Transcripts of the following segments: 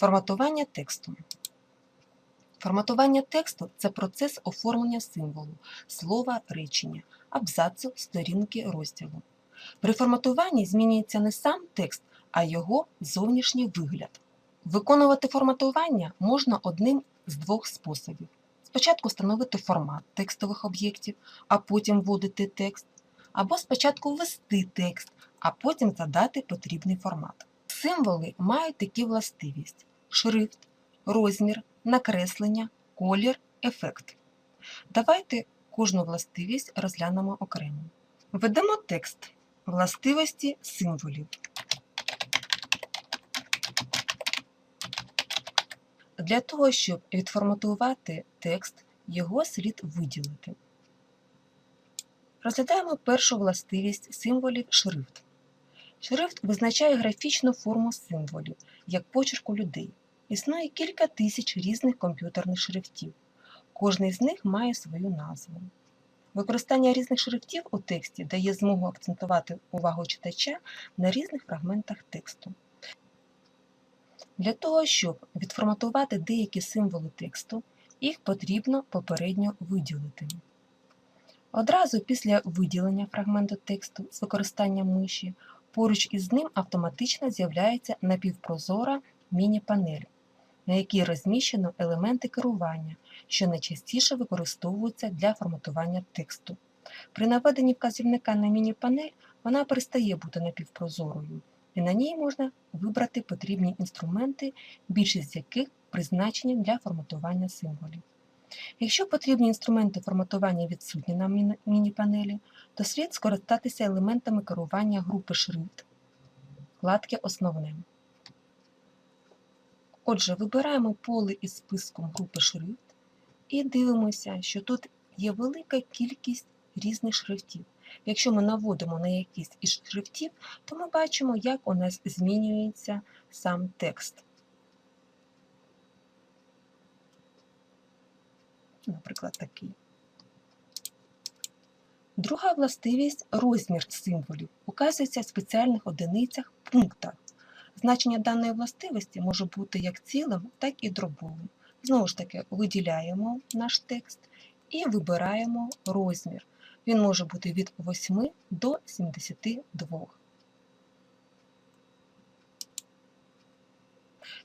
Форматування тексту. Форматування тексту це процес оформлення символу, слова, речення, абзацу, сторінки, розділу. При форматуванні змінюється не сам текст, а його зовнішній вигляд. Виконувати форматування можна одним з двох способів. Спочатку встановити формат текстових об'єктів, а потім вводити текст, або спочатку ввести текст, а потім задати потрібний формат. Символи мають такі властивість: шрифт, розмір, накреслення, колір, ефект. Давайте кожну властивість розглянемо окремо. Введемо текст властивості символів. Для того, щоб відформатувати текст, його слід виділити. Розглядаємо першу властивість символів шрифт. Шрифт визначає графічну форму символів, як почерк у людей. Існує кілька тисяч різних комп'ютерних шрифтів. Кожний з них має свою назву. Використання різних шрифтів у тексті дає змогу акцентувати увагу читача на різних фрагментах тексту. Для того, щоб відформатувати деякі символи тексту, їх потрібно попередньо виділити. Одразу після виділення фрагменту тексту з використанням миші поруч із ним автоматично з'являється напівпрозора міні-панель, на якій розміщено елементи керування, що найчастіше використовуються для форматування тексту. При наведенні вказівника на міні-панель вона перестає бути напівпрозорою, і на ній можна вибрати потрібні інструменти, більшість з яких призначені для форматування символів. Якщо потрібні інструменти форматування відсутні на міні- міні-панелі, то слід скористатися елементами керування групи шрифт, вкладки Основне. Отже, вибираємо поле із списком групи шрифт і дивимося, що тут є велика кількість різних шрифтів. Якщо ми наводимо на якийсь із шрифтів, то ми бачимо, як у нас змінюється сам текст. Наприклад, такий. Друга властивість розмір символів указується в спеціальних одиницях пунктах. Значення даної властивості може бути як цілим, так і дробовим. Знову ж таки, виділяємо наш текст і вибираємо розмір. Він може бути від 8 до 72.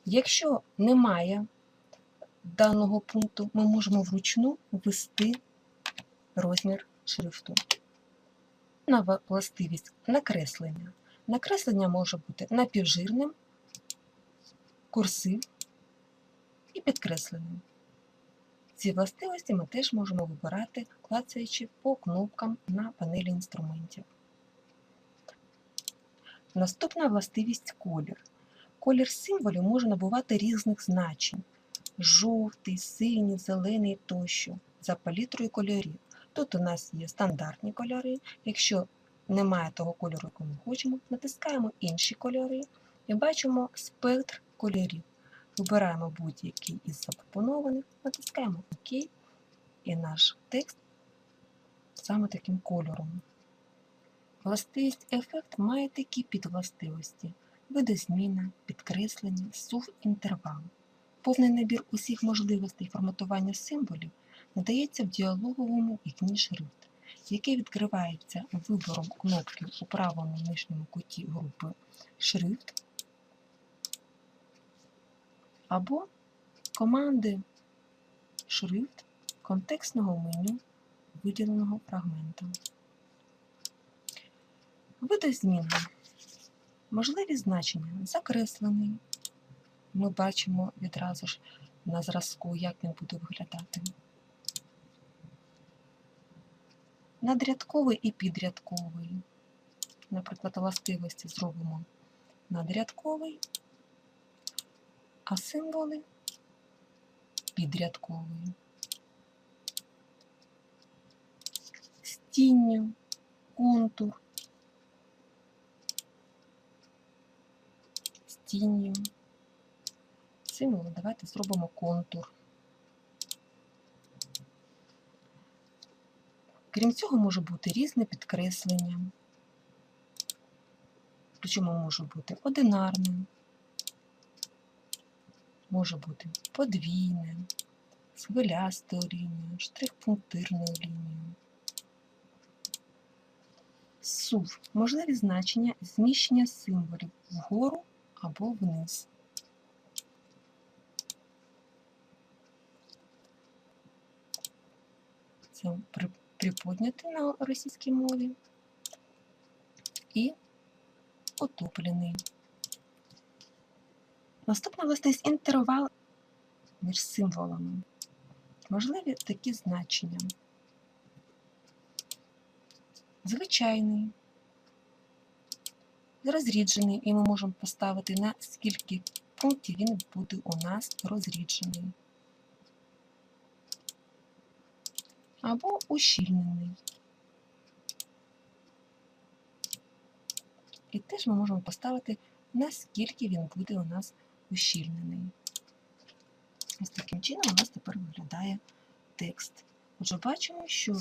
Якщо немає даного пункту, ми можемо вручну ввести розмір шрифту. На властивість накреслення. Накреслення може бути напівжирним, курсив і підкресленим. Ці властивості ми теж можемо вибирати, клацаючи по кнопкам на панелі інструментів. Наступна властивість колір. Колір символів може набувати різних значень: жовтий, синій, зелений тощо за палітрою кольорів. Тут у нас є стандартні кольори. Якщо немає того кольору, який ми хочемо, натискаємо інші кольори і бачимо спектр кольорів. Вибираємо будь-який із запропонованих, натискаємо ОК, і наш текст саме таким кольором. Властивість ефект має такі підвластивості: видозміна, підкреслення, сув інтервал. Повний набір усіх можливостей форматування символів надається в діалоговому вікні шрифт, який відкривається вибором кнопки у правому нижньому куті групи Шрифт або команди Шрифт контекстного меню виділеного фрагмента. Видозміна. Можливість значення закреслений. Ми бачимо відразу ж на зразку, як він буде виглядати. Надрядковий і підрядковий. Наприклад, властивості зробимо надрядковий, а символи підрядковий. З тінню, контур, з тінню. Символи давайте зробимо контур. Крім цього, може бути різне підкреслення. Причому може бути одинарним, може бути подвійне, з хвилястою лінією, штрих-пунктирною лінією. СУВ можливі значення зміщення символів вгору або вниз. Це при- приподнятий на російській мові і утоплений. Наступна властивість інтервал між символами. Можливі такі значення. Звичайний, розріджений, і ми можемо поставити на скільки пунктів він буде у нас розріджений. Або ущільнений. І теж ми можемо поставити, наскільки він буде у нас ущільнений. Ось таким чином у нас тепер виглядає текст. Отже, бачимо, що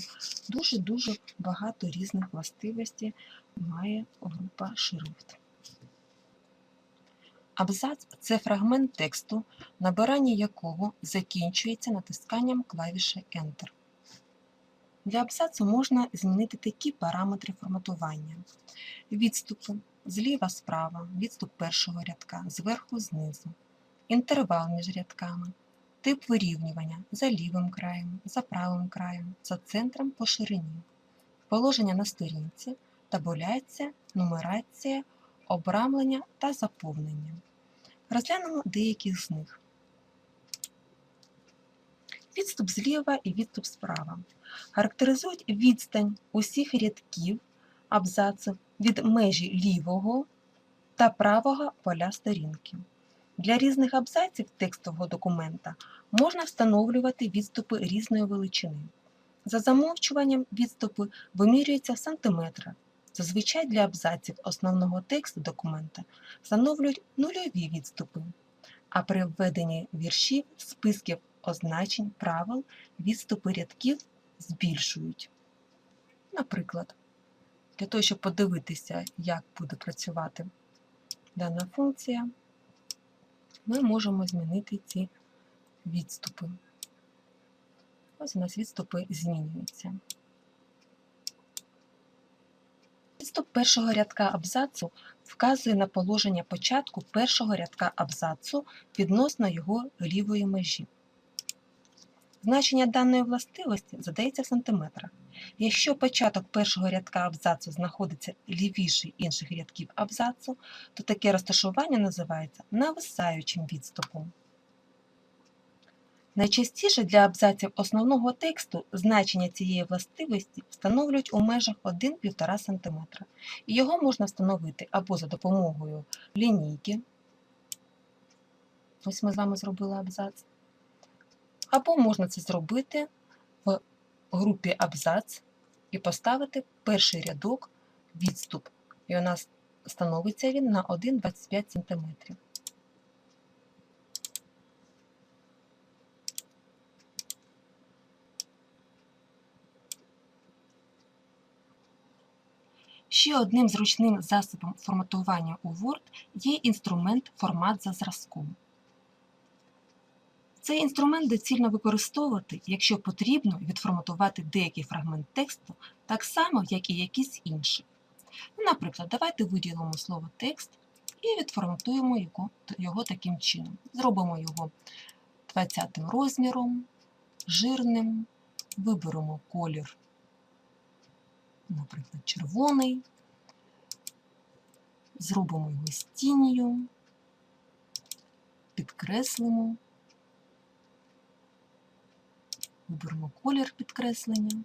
дуже-дуже багато різних властивостей має група шрифт. Абзац це фрагмент тексту, набирання якого закінчується натисканням клавіші Enter. Для абзацу можна змінити такі параметри форматування: відступи зліва справа, відступ першого рядка, зверху знизу, інтервал між рядками, тип вирівнювання за лівим краєм, за правим краєм, за центром по ширині, положення на сторінці, табуляція, нумерація, обрамлення та заповнення. Розглянемо деяких з них. Відступ зліва і відступ справа характеризують відстань усіх рядків абзацу від межі лівого та правого поля сторінки. Для різних абзаців текстового документа можна встановлювати відступи різної величини. За замовчуванням відступи вимірюються в сантиметрах. Зазвичай для абзаців основного тексту документа встановлюють нульові відступи, а при введенні віршів, списків означень, правил відступи рядків збільшують. Наприклад, для того, щоб подивитися, як буде працювати дана функція, ми можемо змінити ці відступи. Ось у нас відступи змінюються. Відступ першого рядка абзацу вказує на положення початку першого рядка абзацу відносно його лівої межі. Значення даної властивості задається в сантиметрах. Якщо початок першого рядка абзацу знаходиться лівіше інших рядків абзацу, то таке розташування називається нависаючим відступом. Найчастіше для абзаців основного тексту значення цієї властивості встановлюють у межах 1-1,5 см. Його можна встановити або за допомогою лінійки. Ось ми з вами зробили абзац. Або можна це зробити в групі абзац і поставити перший рядок відступ. І у нас становиться він на 1,25 см. Ще одним зручним засобом форматування у Word є інструмент формат за зразком. Цей інструмент доцільно використовувати, якщо потрібно відформатувати деякий фрагмент тексту так само, як і якийсь інший. Ну, Наприклад, давайте виділимо слово текст і відформатуємо його, його таким чином. Зробимо його 20 розміром, жирним, виберемо колір, наприклад, червоний, зробимо його з тінню, підкреслимо. Виберемо колір підкреслення.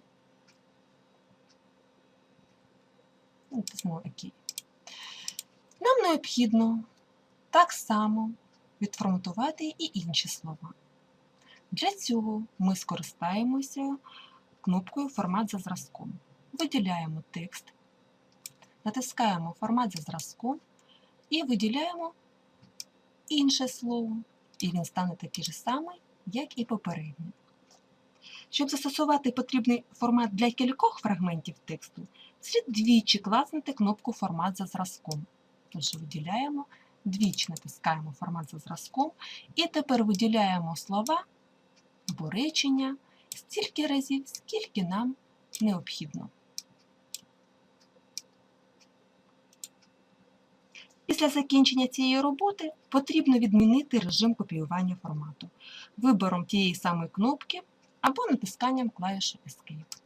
Натиснемо ОК. Нам необхідно так само відформатувати і інші слова. Для цього ми скористаємося кнопкою Формат за зразком. Виділяємо текст, натискаємо Формат за зразком і виділяємо інше слово. І він стане такий же самий, як і попередній. Щоб застосувати потрібний формат для кількох фрагментів тексту, слід двічі класнути кнопку Формат за зразком. Тож виділяємо Двічі натискаємо формат за зразком і тепер виділяємо слова або речення стільки разів, скільки нам необхідно. Після закінчення цієї роботи потрібно відмінити режим копіювання формату вибором тієї самої кнопки або натисканням клавіші Escape.